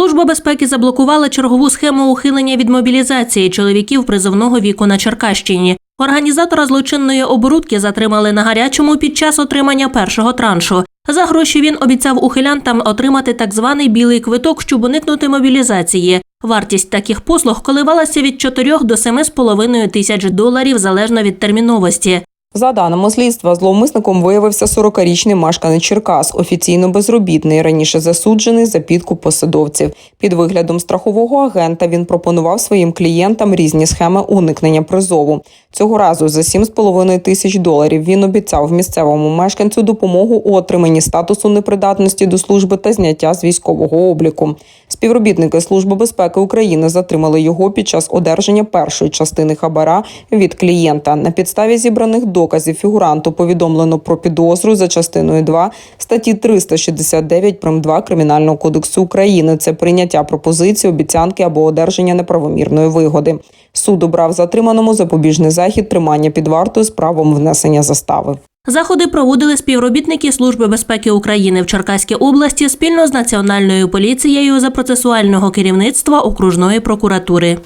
Служба безпеки заблокувала чергову схему ухилення від мобілізації чоловіків призовного віку на Черкащині. Організатора злочинної оборудки затримали на гарячому під час отримання першого траншу. За гроші він обіцяв ухилянтам отримати так званий білий квиток, щоб уникнути мобілізації. Вартість таких послуг коливалася від 4 до 7,5 тисяч доларів залежно від терміновості. За даними слідства, зловмисником виявився 40-річний мешканець Черкас, офіційно безробітний, раніше засуджений за підкуп посадовців. Під виглядом страхового агента він пропонував своїм клієнтам різні схеми уникнення призову. Цього разу за 7,5 тисяч доларів він обіцяв місцевому мешканцю допомогу у отриманні статусу непридатності до служби та зняття з військового обліку. Співробітники Служби безпеки України затримали його під час одержання першої частини хабара від клієнта. На підставі зібраних доказів фігуранту повідомлено про підозру за частиною 2 статті 369 прим. 2 Кримінального кодексу України. Це прийняття пропозиції, обіцянки або одержання неправомірної вигоди. Суд обрав затриманому запобіжний захід тримання під вартою з правом внесення застави. Заходи проводили співробітники Служби безпеки України в Черкаській області спільно з Національною поліцією за процесуального керівництва окружної прокуратури.